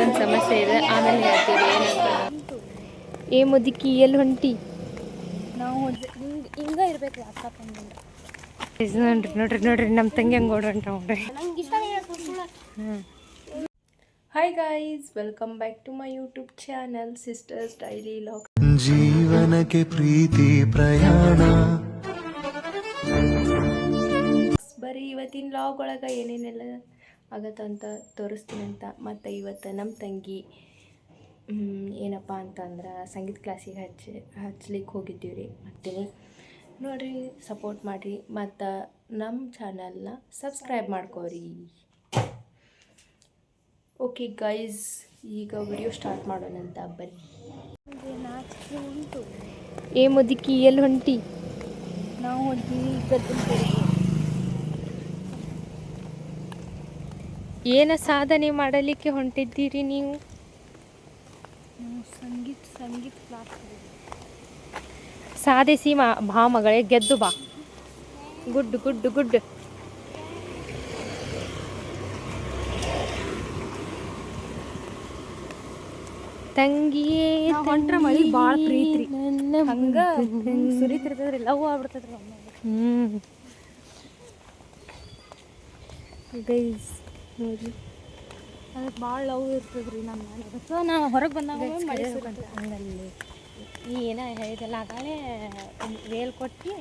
ಒಂದು ಸಮಸ್ಯೆ ಇದೆ. ಆಮೇಲೆ ಹೇಳ್ತೀವಿ ಏನಂತ. ಏ ಮುದುಕಿ ಎಲ್ಲಿ ಹೊಂಟಿ? ನಾವು ಹಿಂಗ ಇರ್ಬೇಕು ಲ್ಯಾಪ್ಟಾಪ್ ನೋಡ್ರಿ ನೋಡ್ರಿ ನೋಡ್ರಿ ನಮ್ಮ ತಂಗಿ ಹಂಗೆ ಓಡ್ರಂಟ ನೋಡ್ರಿ. Hi guys welcome back to my YouTube channel sisters daily log ಜೀವನಕ್ಕೆ ಪ್ರೀತಿ ಪ್ರಯಾಣ. ಬರೀ ಇವತ್ತಿನ ಲಾಗ್ ಒಳಗೆ ಏನೇನೆಲ್ಲ ಆಗತ್ತಂತ ತೋರಿಸ್ತೀನಿ ಅಂತ ಮತ್ತು ಇವತ್ತು ನಮ್ಮ ತಂಗಿ ಏನಪ್ಪ ಅಂತಂದ್ರೆ ಸಂಗೀತ ಕ್ಲಾಸಿಗೆ ಹಚ್ಚಿ ಹಚ್ಲಿಕ್ಕೆ ಹೋಗಿದ್ದೀವಿ ರೀ ಮತ್ತೀನಿ ನೋಡಿರಿ ಸಪೋರ್ಟ್ ಮಾಡಿರಿ. ಮತ್ತು ನಮ್ಮ ಚಾನಲ್ನ ಸಬ್ಸ್ಕ್ರೈಬ್ ಮಾಡ್ಕೋರಿ. ಓಕೆ ಗೈಸ್ ಈಗ ವಿಡಿಯೋ ಸ್ಟಾರ್ಟ್ ಮಾಡೋಣ ಅಂತ ಉಂಟು. ಏ ಮುದುಕಿ ಎಲ್ಲಿ ಹೊಂಟಿ? ನಾವು ಹೋದ್ವಿ ಗದ್ದಲ ಏನ ಸಾಧನೆ ಮಾಡಲಿಕ್ಕೆ ಹೊಂಟಿದ್ದೀರಿ ನೀವು? ಸಂಗೀತ ಸಂಗೀತ ಕ್ಲಾಸ್ ಸಾಧಿಸಿ ಮಾ ಬಾ ಮಗಳೇ ಗೆದ್ದು ಬಾ. ಗುಡ್ ಗುಡ್ ಗುಡ್ ತಂಗಿಯೇ ಹೊಂಟ್ರ ಮಳಿ ಭಾಳ ಪ್ರೀತಿ ಹಂಗ ಸುರಿತಿರ್ತದ್ರಿ ಲವ್ ಆಗ್ಬಿಡ್ತದ್ರಿ ಹ್ಮ್. ಗೈಸ್ ನೋಡಿ. ಅದಕ್ಕೆ ಭಾಳ ಲವ್ ಇರ್ತದ್ರಿ ನಮ್ಮ ಮೇಲೆ ಅದಕ್ಕೆ ನಾವು ಹೊರಗೆ ಬಂದಾಗ ಮಳೆ. ಹಂಗಲ್ಲಿ. ಈ ಏನ ಹೇಳಿದಲ್ಲ ಆಗಾಳೆ ವೇಲ್ ಕೊಟ್ಟು.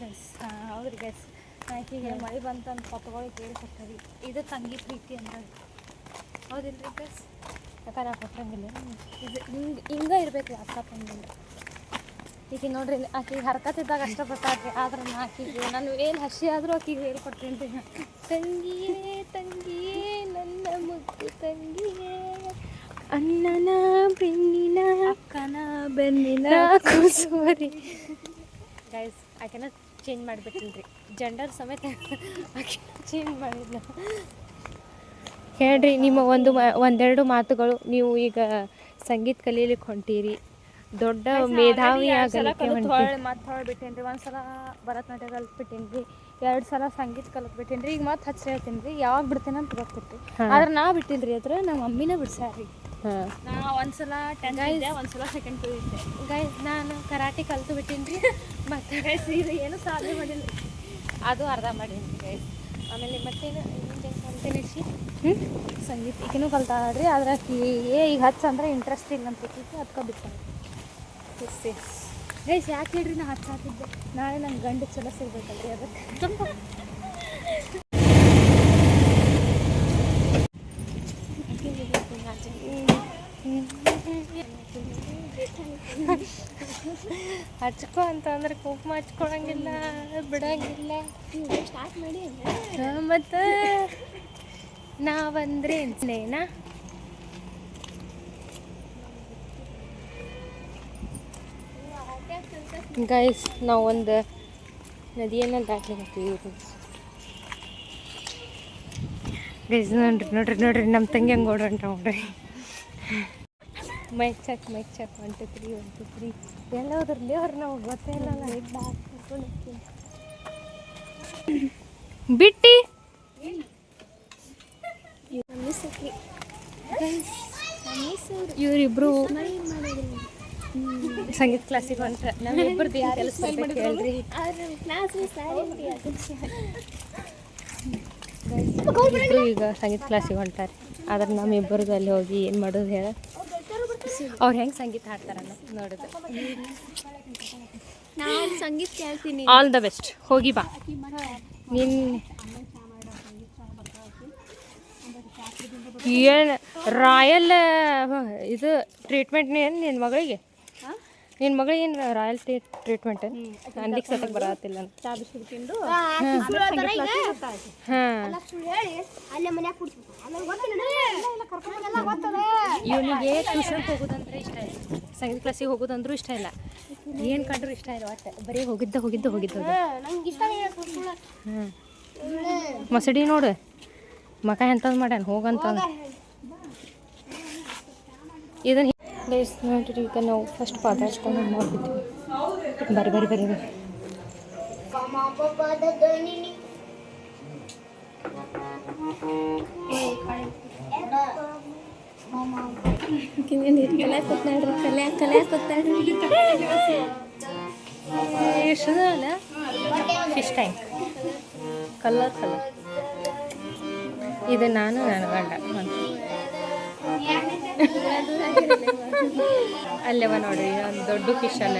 ಗೈಸ್ ಹೌದ್ರಿ ಗೈಸ್ ಆಕೆಗೆ ಮಳೆ ಬಂತಂತ ಪಪ್ಪಗಳು ಕೇಳಿಕೊಟ್ಟರಿ. ಇದು ತಂಗಿ ಪ್ರೀತಿ ಅಂದ್ರೆ ರೀ ಗೈಸ್ ಯಾಕಂದ್ರೆ ಕೊಟ್ಟಂಗಿಲ್ಲ ಇದು ಹಿಂಗೆ ಹಿಂಗೆ ಇರ್ಬೇಕು ಅಕ್ಕ ತಂಗಿಂದ ಈಗ ನೋಡ್ರಿ ಆಕಿಗೆ ಹರ್ಕತ್ತಿದ್ದಾಗ ಅಷ್ಟ ಬರ್ತಾಳ್ರಿ ಆದ್ರೆ ನಾ ಆಕೆಗೆ ನಾನು ಏನು ಹಸಿ ಆದರೂ ಆಕಿಗೆ ಹೇಳ್ಕೊಡ್ತೀನಿ. ರೀ ತಂಗಿಯೇ ತಂಗಿಯೇ ನನ್ನ ಮುದ್ದು ತಂಗಿಯೇ ಅಣ್ಣನ ಬೆನ್ನಿನ ಅಕ್ಕನ ಬೆನ್ನಿನ ಕೂಸುವರಿ. ಗೈಸ್ ಆಕೆನ ಚೇಂಜ್ ಮಾಡಿಬಿಟ್ಟಿನ್ರಿ ಜೆಂಡರ್ ಸಮೇತ ಆಕೆ ಚೇಂಜ್ ಮಾಡಿದ್ನ ಹೇಳ್ರಿ ನಿಮ್ಮ ಒಂದು ಮ- ಒಂದೆರಡು ಮಾತುಗಳು ನೀವು ಈಗ ಸಂಗೀತ ಕಲೀಲಿಕ್ಕೆ ಹೊಂಟೀರಿ. ದೊಡ್ಡ ಮೇಧಾವಿ ಆಗಲಿಕ್ಕೆ ಹೊಳ್ಳಿ ಮತ್ತೆ ಹೊಳ್ಳಿ ಬಿಟ್ಟೇನ್ರಿ ಒಂದ್ಸಲ ಭರತನಾಟ್ಯ ಕಲ್ತ್ಬಿಟ್ಟೇನ್ರಿ. ಎರಡು ಸಲ ಸಂಗೀತ ಕಲ್ತ್ಬಿಟ್ಟೇನ್ರಿ. ಈಗ ಮತ್ತೆ ಹಚ್ಚ ಹೇಳ್ತೀನಿ ಯಾವಾಗ ಬಿಡ್ತೇನೆ ಅಂತ ಗೊತ್ತಿತ್ತು ಆದ್ರೆ ನಾ ಬಿಟ್ಟಿಲ್ರಿ ಅದ್ರ ನಮ್ಮ ಮಮ್ಮಿನೇ ಬಿಡ್ಸಾರಿ ನಾ ಒಂದ್ಸಲ ಟೆನ್ ಇದ್ದೆ ಒಂದ್ಸಲ ಸೆಕೆಂಡ್ ಪಿ ಇದ್ದೆ. ಗೈಸ್ ನಾನು ಕರಾಟೆ ಕಲ್ತು ಬಿಟ್ಟೇನ್ರಿ ಮತ್ತೆ ಗೈಸ್ ಇದು ಏನು ಸಾಧನೆ ಮಾಡಿಲ್ಲ ಅದು ಅರ್ಧ ಮಾಡೀನಿ ಗೈಸ್ ಆಮೇಲೆ ಮತ್ತೇನು ಇನ್ನೊಂದು ಕಲ್ತೇನೆ ಶಿ ಹ್ಞೂ ಸಂಗೀತ ಈಗಿನೂ ಕಲ್ತಾಳ್ರಿ ಆದ್ರೆ ಏ ಈಗ ಹಚ್ಚ ಅಂದ್ರೆ ಇಂಟ್ರೆಸ್ಟ್ ಇಲ್ಲ ಅಂತ ಅದಕ್ಕೆ ಬಿಟ್ಟಾಳ ಎಸ್ ಗೈಸ್ ಯಾಕೆ ಹೇಳ್ರಿ? ನಾ ಹಚ್ಚಾತಿದ್ದೆ ನಾಳೆ ನನ್ನ ಗಂಡು ಚಲೋ ಸಿಗ್ಬೇಕಲ್ರಿ ಅದಕ್ಕೆ. ಹಚ್ಕೊ ಅಂತ ಅಂದ್ರೆ ಕೂಪ್ ಹಚ್ಕೊಳಂಗಿಲ್ಲ ಬಿಡಂಗಿಲ್ಲ. ಸ್ಟಾರ್ಟ್ ಮಾಡಿ ಮತ್ತು ನಾವಂದ್ರೆ ನೇನಾ ಗೈಸ್ ನಾವು ಒಂದು ನದಿಯನ್ನು ದಾಟ್ಲಿಕ್ಕೆ ಗೈಸ್ ನೋಡ್ರಿ ನೋಡ್ರಿ ನೋಡ್ರಿ ನಮ್ಮ ತಂಗಿ ಹಂಗೆ ಓಡ್ರಂಟ ನೋಡ್ರಿ. Mic check mic check one two three one two three ಎಲ್ಲ ಹೋದ್ರಲ್ಲಿ ಅವ್ರು ನಾವು ಗೊತ್ತೇ ಇಲ್ಲ ಬಿಟ್ಟಿ ಇವರಿಬ್ರು ಸಂಗೀತ ಕ್ಲಾಸಿಗೆ ಹೊಂಟ್ರೆ ನಮ್ಮಿಬ್ಬರದ್ದು ಏನು ಕೆಲಸ ಹೇಳ್ರಿ. ಇಬ್ಬರು ಈಗ ಸಂಗೀತ ಕ್ಲಾಸಿಗೆ ಹೊಂಟಾರೆ. ಆದ್ರೆ ನಮ್ಮಿಬ್ಬರದ್ದು ಅಲ್ಲಿ ಹೋಗಿ ಏನು ಮಾಡೋದು ಹೇಳ? ಅವ್ರು ಹೆಂಗೆ ಸಂಗೀತ ಹಾಡ್ತಾರಲ್ಲ ನೋಡಿದ್ರೆ ನಾನು ಸಂಗೀತ ಕೇಳ್ತೀನಿ. ಆಲ್ ದ ಬೆಸ್ಟ್ ಹೋಗಿ ಬಾ. ನಿನ್ ಏನು ರಾಯಲ್ ಇದು ಟ್ರೀಟ್ಮೆಂಟ್ ಏನು ನಿನ್ನ ಮಗಳಿಗೆ? ನಿನ್ನ ಮಗಳು ಏನು ರಾಯಲ್ ಟ್ರೀಟ್ಮೆಂಟ್ ಅನ್ಲಿಕ್ಕೆ ಸತಕ್ಕೆ ಬರತ್ತಿಲ್ಲ ಚಾ ಬಿಸ್ಕಿಟ್ ತಿಂದು ಹಾಂ ಇವನಿಗೆ ಟ್ಯೂಷನ್ಗೆ ಹೋಗೋದಂದ್ರೆ ಇಷ್ಟ ಇಲ್ಲ. ಸಂಗೀತ ಕ್ಲಾಸಿಗೆ ಹೋಗೋದಂದ್ರೂ ಇಷ್ಟ ಇಲ್ಲ. ಏನು ಕಂಡ್ರು ಇಷ್ಟ ಇಲ್ಲ ಒಟ್ಟು. ಬರೀ ಹೋಗಿದ್ದ ಹೋಗಿದ್ದ ಹೋಗಿದ್ದ ಮಸಡಿ ನೋಡು. ಮಕ ಎಂಥದ್ದು ಮಾಡ್ಯಾನ? ಹೋಗಂತ. ಇದನ್ನ ಪ್ಲೇಸ್ ನೋಡಿರಿ ಈಗ ನಾವು ಫಸ್ಟ್ ಪಾದಾಡ್ಸ್ಕೊಂಡು ಮಾಡ್ಬಿಟ್ವಿ ಬರ್ರಿ ಬರ್ರಿ ಬರ್ರಿ ಬರ್ರಿ ಕಲ್ಯಾಕ್ ಕೂತ್ನಾಳ್ರಿ ಕಲ್ಯಾಕ್ ಕಲ್ಯಾಕ್ ಕೂತ್ನಾಳ್ರಿ ಎಷ್ಟು ಅಲ್ಲ ಫಿಶ್ ಟ್ಯಾಂಕ್ ಕಲರ್ ಕಲರ್ ಇದು ನಾನು ನನ್ನ ಗಂಡ. ಅಲ್ಲೇವ ನೋಡ್ರಿ ಒಂದು ದೊಡ್ಡ ಫಿಶ್ ಅಲ್ಲ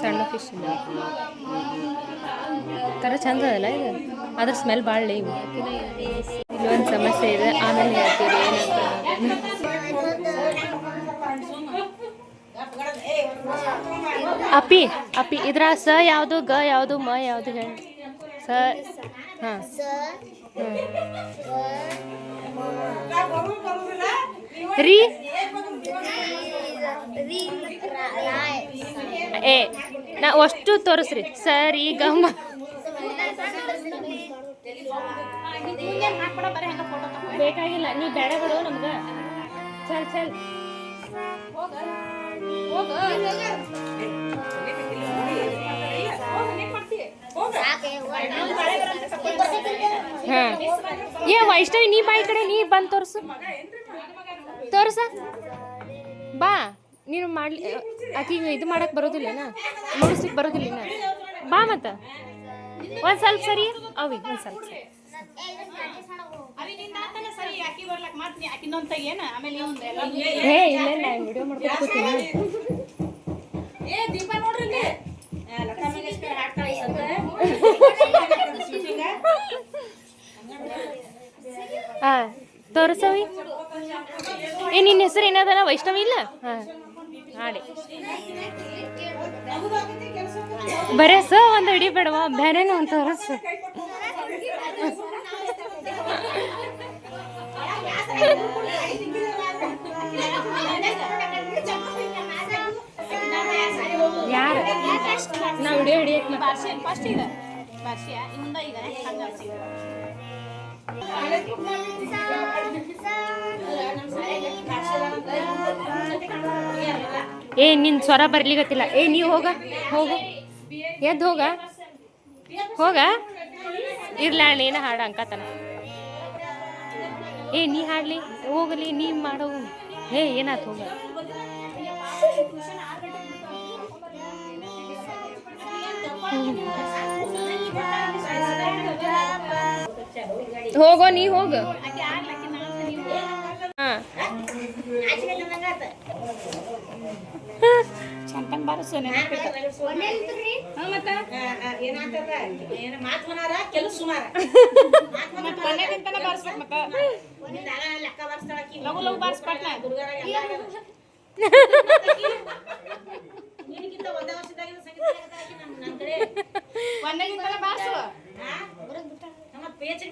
ಸಣ್ಣ ಫಿಶ್ ಥರ ಚಂದ ಅದಲ್ಲ ಇದು? ಅದ್ರ ಸ್ಮೆಲ್ ಭಾಳ ಇಲ್ಲಿ ಒಂದು ಸಮಸ್ಯೆ ಇದೆ. ಆಮೇಲೆ ಏನಂತ. ಅಪಿ ಅಪಿ ಇದ್ರ ಸ ಯಾವುದು, ಗ ಯಾವುದು, ಮ ಯಾವುದು ಹೇಳಿ. ಸ, ಹಾಂ. ರೀ? ಏ, ನಾ ಅಷ್ಟು ತೋರಿಸ್ರಿ. ಸರಿ, ಗಮ್ಮ. ಬೇಕಾಗಿಲ್ಲ, ನೀ ಬೇಡಗಳು ಬಿಡು ನಮ್ಗೆ. ಚಲ್ ಚಲ್. ಏ, ವೈಷ್ಣವಿ, ನೀ ಬಾಯಿ ಕಡೆ, ನೀ ಬಂದು ತೋರ್ಸು. ತೋರ್ಸ. ಬಾ, ನೀನು ಮಾಡ್ಲಿ ಆಕಿಗೆ ಇದು ಮಾಡಕ್ ಬರೋದಿಲ್ಲನ? ಬರೋದಿಲ್ಲ ಬಾ ಮತ್ತ. ಒಂದ್ ಸ್ವಲ್ಪ ಸರಿ. ಅವಿ, ಒಂದ್ ಸ್ವಲ್ಪ ಸರಿ. ಏ, ಇಲ್ಲ ಹಾ ತೋರಿಸವಿ? ಏ ನಿನ್ನ ಹೆಸರು ಏನದಲ್ಲ ವೈಷ್ಣವಿ ಇಲ್ಲ? ಹಾಂ. ಹಾಡಿ. ಬರೇ ಸ ಒಂದು ಹಿಡಿಬೇಡವಾ ಬೇರೆನೂ ಒಂದು ತೋರಿಸು. ಯಾರು? ನಾವು ವಿಡಿಯೋ ಹಿಡಿಯಕ್ಕೆ ಏ, ನಿನ್ ಸ್ವರ ಬರ್ಲಿಗತ್ತಿಲ್ಲ ಏ ನೀ ಹೋಗ, ಹೋಗು. ಎದ್ದು ಹೋಗ? ಹೋಗ? ಇರ್ಲ ಏನ ಹಾಡ ಅಂಕತನ ಏ, ನೀ ಹಾಡ್ಲಿ, ಹೋಗಲಿ, ನೀ ಮಾಡೋ. ಏ, ಏನಾತ್ ಹೋಗ? ಹೋಗೋ ನೀ ಹೋಗ. ಹಾ. ನಾವೊಂದು ನಾನು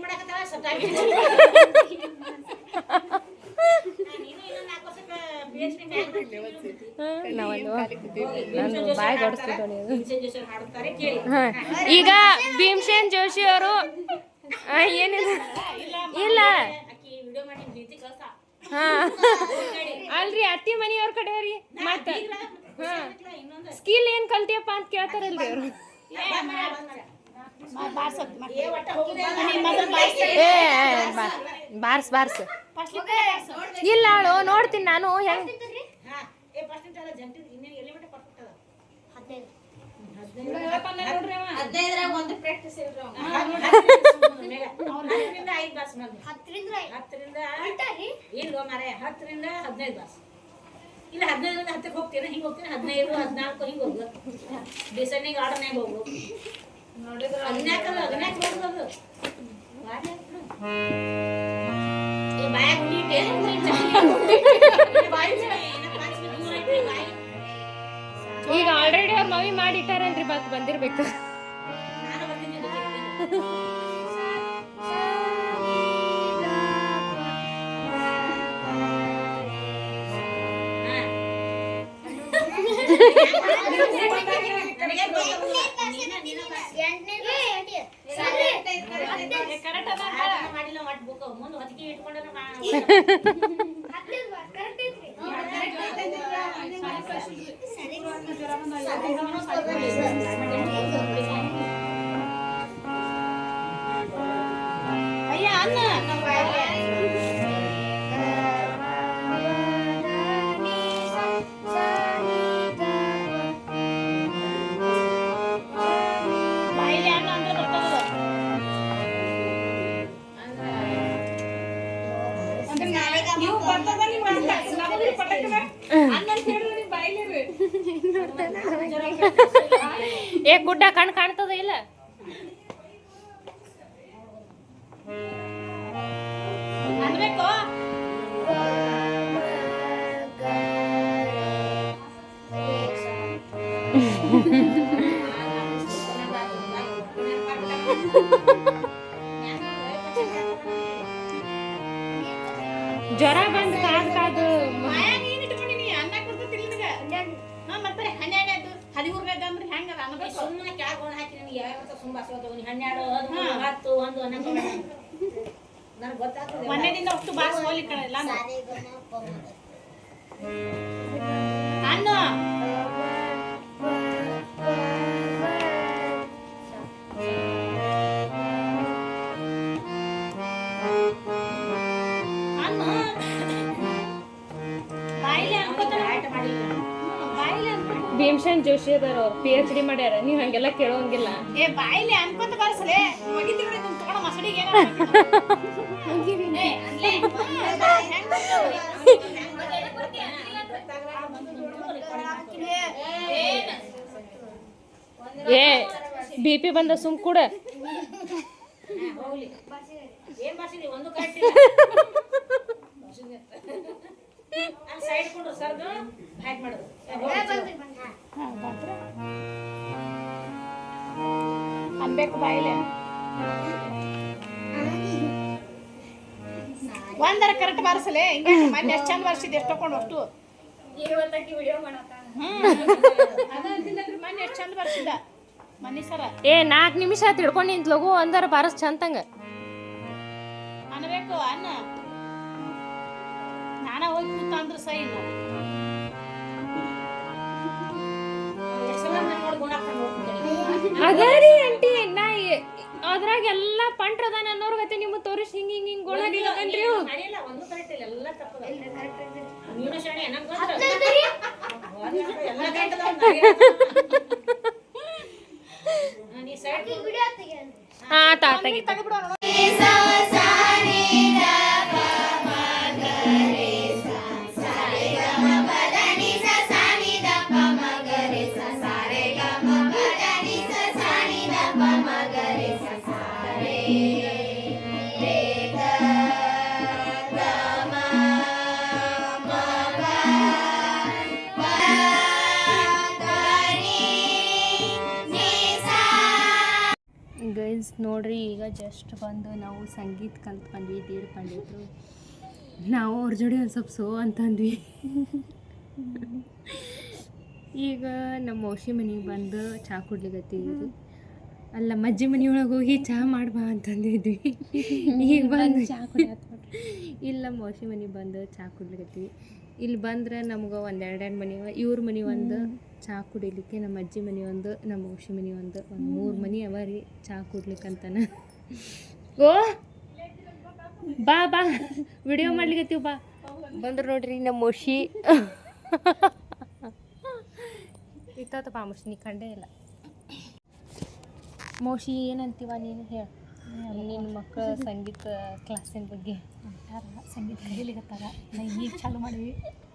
ಮಾಡಕತ್ತಾಳ. ಈಗ ಭೀಮಸೇನ್ ಜೋಶಿ ಅವರು ಏನಿಲ್ಲ ಇಲ್ಲ. ಹಾ. ಅಲ್ರಿ ಅತ್ತಿ ಮನೆಯವ್ರ ಕಡೆ ರೀ. ಮತ್ತ ಸ್ಕಿಲ್ ಏನ್ ಕಲ್ತಿಯಪ್ಪ ಅಂತ ಕೇಳ್ತಾರಲ್ರಿ ಅವರು. Bars bars. ಇಲ್ಲ ಅವಳು ನೋಡ್ತೀನಿ ನಾನು ಹೆಂಗ್? ಹದಿನೈದರಾಗ ಒಂದು ಪ್ರಾಕ್ಟೀಸ್ ಇಲ್ರಿ ಹತ್ತರಿಂದ ಐದು ಬಾಸ್ ಮಂದಿ ಹತ್ತರಿಂದ ಇಲ್ಲ ಮಾರೇ ಹತ್ತರಿಂದ ಹದಿನೈದು ಬಾಸ್ ಇಲ್ಲ ಹದಿನೈದರಿಂದ ಹತ್ತಕ್ಕೆ ಹೋಗ್ತೀರಾ ಹಿಂಗೆ ಹೋಗ್ತೀನಿ ಹದಿನೈದು ಹದಿನಾಲ್ಕು ಹಿಂಗೆ ಹೋಗು ಡಿಸೆಂಡಿಂಗ್ ಆರ್ಡರ್ನಾಗ ಹೋಗು. ಈಗ ಆಲ್ರೆಡಿ ಅವ್ರ ಮವಿ ಮಾಡಿಟ್ಟಾರಲ್ರಿ ಬತ್ ಬಂದಿರ್ಬೇಕು. ಬರ್ತೀನಿ ಜೊತೆಗೆ. ಮಾಡಿಲ್ಲ ಒಟ್ಟು ಮುಂದೆ ಹೊತ್ತಿಗೆ ಇಟ್ಕೊಂಡ್ರೆ એક ગુડ્ડા ખણ ખાણતો તો એલા ಭೀಮಸೇನ್ ಜೋಶಿ ಅದಾರ ಅವ್ರು ಪಿ ಎಚ್ ಡಿ ಮಾಡ್ಯಾರ ನೀವ್ ಹಂಗೆಲ್ಲ ಕೇಳೋಂಗಿಲ್ಲ. ಏ ಬಾಯಿಲಿ ಅನ್ಕೋತ ಬರ್ಸಲೆ. ನಿಮ್ ತಗೊಂಡ ಮಸಡಿಗೆ ಏನೋ ಏ ಅಲ್ಲೇ ಹೆಂಗ್ ಏ ಬಿ ಪಿ ಬಂದ ಸುಮ್ ಕೂಡ. ಅನ್ಬೇಕು ಬಾಯಿಲೆ. ಒಂದರ ಕರೆಕ್ಟ್ ಬಾರಿಸಲೆ? ಹಿಂಗೆ ಮೊನ್ನೆ ಎಷ್ಟು ಚಂದ ಬರ್ಸಿದ್ ಎಷ್ಟು ತಗೊಂಡು ಅಷ್ಟು? ಅಂತಿದ್ದಲ್ರಿ ಮೊನ್ನೆ ಎಷ್ಟು ಚಂದ ಬರ್ಸಿದ್ದ ಮನಿ ಸರ. ಏ ನಾಲ್ಕು ನಿಮಿಷ ತಿಳ್ಕೊಂಡು ನಿಂತ ಲಗು ಅಂದರ ಬಾರಸ್ ಚಂತಂಗ ಅನ್ಬೇಕು ಅನ್ನ ನಾನ ಹೋಗಿ ಕೂತಂದ್ರ ಸೈ ಇಲ್ಲ. ಅದರಿ ಆಂಟಿ ನಾ ಅದ್ರಾಗ ಎಲ್ಲ ಪಂಟ್ರದ ಅನ್ನೋರ್ ಗತೆ ನಿಮ್ಮ ತೋರಿಸಿ ಹಿಂಗ ಹಿಂಗ ಹಿಂಗ್ ಗೋಳ ಅವು. ಒಂದು ಕರೆಕ್ಟ್ ಇಲ್ಲ ಎಲ್ಲ ತಪ್ಪದ ನೀನು ಶಾಣೆ ನಂಗೆ ಗೊತ್ತ ಎಲ್ಲ ಕರೆಕ್ಟ್ ಅದಾವ ನೀ ಸೈಡ್ ಹಾ ತಾ ನೋಡ್ರಿ ಈಗ ಜಸ್ಟ್ ಬಂದು ನಾವು ಸಂಗೀತ ಕಲ್ತ್ ಬಂದ್ವಿ ದೀಡ್ ಪಂಡಿತರು. ನಾವು ಅವ್ರ ಜೋಡಿ ಒಂದು ಸ್ವಲ್ಪ ಸೋ ಅಂತಂದ್ವಿ ಈಗ ನಮ್ಮ ಮೌಸಿ ಮನೆಗೆ ಬಂದು ಚಹಾ ಕುಡ್ಲಿಕತ್ತೀವಿ ಅಲ್ಲ ಮಜ್ಜಿ ಒಳಗೆ ಹೋಗಿ ಚಹಾ ಮಾಡ್ಬಾ ಅಂತಂದಿದ್ವಿ ಈಗ ಬಂದು ಚಹಾ ಇಲ್ಲ ಮೌಸಿ ಮನೆಗೆ ಬಂದು ಚಹಾ ಕುಡ್ಲಿಕತ್ತೀವಿ ಇಲ್ಲಿ ಬಂದ್ರೆ ನಮ್ಗೆ ಒಂದು ಎರಡೆರಡು ಮನೆ ಇವ್ರ ಮನೆ ಒಂದು ಚಹಾ ಕುಡಿಲಿಕ್ಕೆ ನಮ್ಮ ಅಜ್ಜಿ ಮನೆ ಒಂದು ನಮ್ಮ ಔಷಿ ಮನೆ ಒಂದು ಒಂದು ಮೂರು ಮನೆ ಅವ ರೀ ಚಹಾ ಕುಡ್ಲಿಕ್ಕಂತಾನ. ಓ ಬಾ ಬಾ ವಿಡಿಯೋ ಮಾಡ್ಲಿಕತ್ತೀವಿ ಬಾ. ಬಂದ್ರೆ ನೋಡ್ರಿ ನಮ್ಮ ಔಷಿ ಇತ್ತ ಬಾ ಮುಷಿ ನೀ ಕಂಡೇ ಇಲ್ಲ. ಮೋಶಿ ಏನಂತೀವ ನೀನು ಹೇಳ. ನಿನ್ನ ಮಕ್ಕಳ ಸಂಗೀತ ಕ್ಲಾಸಿನ ಬಗ್ಗೆ? ಸಂಗೀತ ಕಲೀಲಿಕತ್ತಾರ. ನಾ ಈಗ ಚಾಲು ಮಾಡಿವಿ.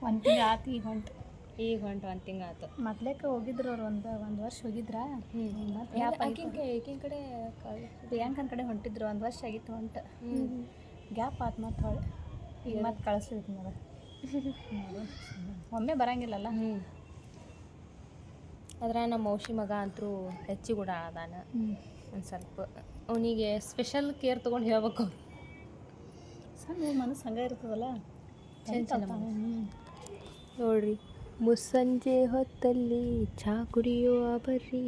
ಒಂದು ತಿಂಗಳು ಆತು ಈಗ ಹೊಂಟು ಈಗ ಹೊಂಟು ಒಂದು ತಿಂಗಳು ಆಯ್ತು ಮೊದ್ಲೇಕ ಹೋಗಿದ್ರು ಅವ್ರು ಒಂದು ಒಂದು ವರ್ಷ ಹೋಗಿದ್ರ? ಈಕಿನ ಕಡೆ ಪ್ರಿಯಾಂಕನ ಕಡೆ ಹೊಂಟಿದ್ರು ಒಂದು ವರ್ಷ ಆಗಿತ್ತು ಹೊಂಟ. ಗ್ಯಾಪ್ ಆತು ಮತ್ತೆ ಹೊಳೆ ಈಗ ಮತ್ತೆ ಕಳಿಸ್ಲಿಕ್ಕೆ ನೋಡ ಒಮ್ಮೆ ಬರಂಗಿಲ್ಲಲ್ಲ? ಅದ್ರ ನಮ್ಮ ಔಷಿ ಮಗ ಅಂತೂ ಹೆಚ್ಚಿ ಕೂಡ ಅದಾನ ಒಂದು ಸ್ವಲ್ಪ. ಅವನಿಗೆ ಸ್ಪೆಷಲ್ ಕೇರ್ ತೊಗೊಂಡು ಹೇಳ್ಬೇಕು ಅವ್ರು. ಸಣ್ಣ ಮನಸ್ಸು ಹಂಗ ಇರ್ತದಲ್ಲ? ನೋಡ್ರಿ. ಮುಸ್ಸಂಜೆ ಹೊತ್ತಲ್ಲಿ ಚಹಾ ಕುಡಿಯುವ ಬರ್ರಿ